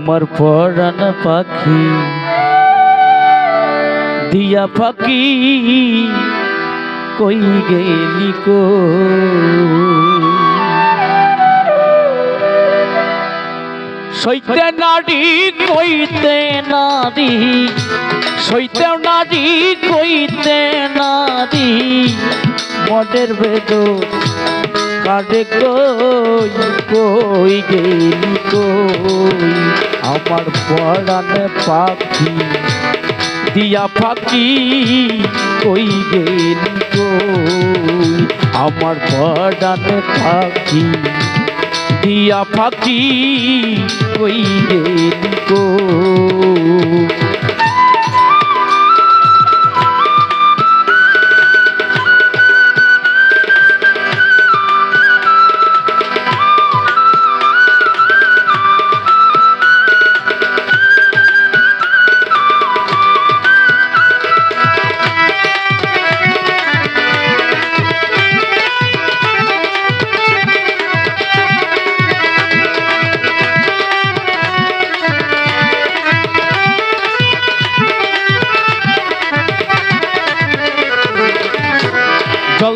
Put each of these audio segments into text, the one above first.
আমার পরাণ পাখি। দিয়া পাখি কই গেলি কো? সইতে নারী, কইতে নারী। সইতে নারী, কইতে নারী। মদের বেদ কাঁদে কই কই গেলি কই? আমার পরাণে পাখি দিয়া পাখি কই গেল আমার পরাণে পাখি দিয়া পাখি কই গেলি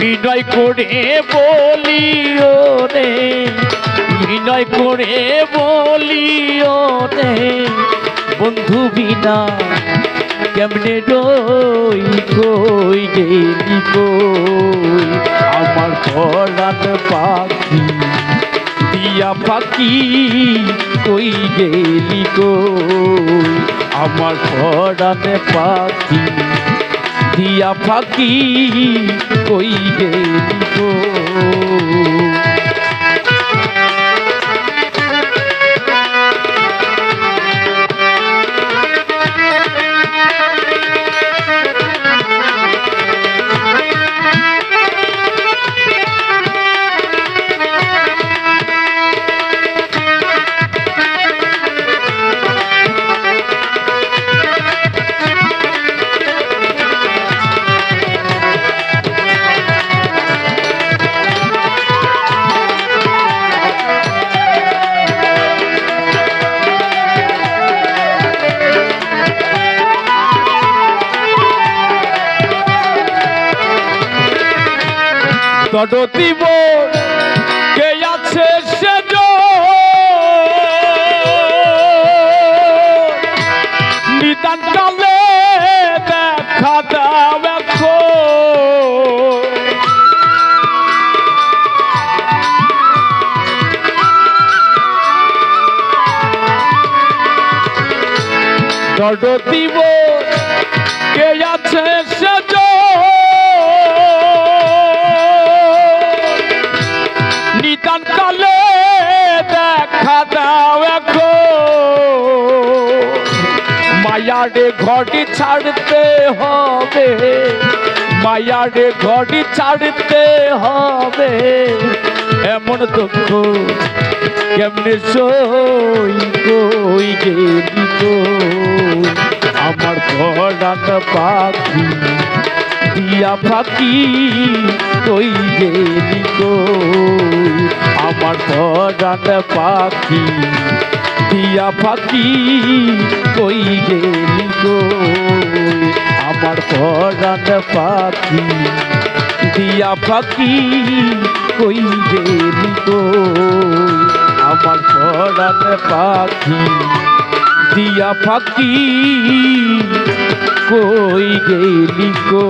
বিনয় করে বলিও রে বিনয় করে বলিও রে। বন্ধু বিনা কেমনে রই কই কই? আমার পরাণ পাখি দিয়া পাখি কই গেলি কই? আমার পরাণ পাখি দিয়া ফাঁকি কইয়ে গেলি তডতিব কে আছে সে নিদান কালে দেখা দাও দিব। কে আছে সে নিদান কালে দেখা দাও এখন। মায়ারে ঘটি ছাড়তে হবে, মায়ারে ঘটি ছাড়তে হবে। এমন দুঃখ কেমনে সই কই গেলি কই পাখি কই গেলি আমার পরাণ পাখি দিয়া পাখি কই গেলি আমার পরাণ পাখি দিয়া পাখি কই গেলি আমার পরাণ পাখি দিয়া ফাঁকি কই গেলি কো?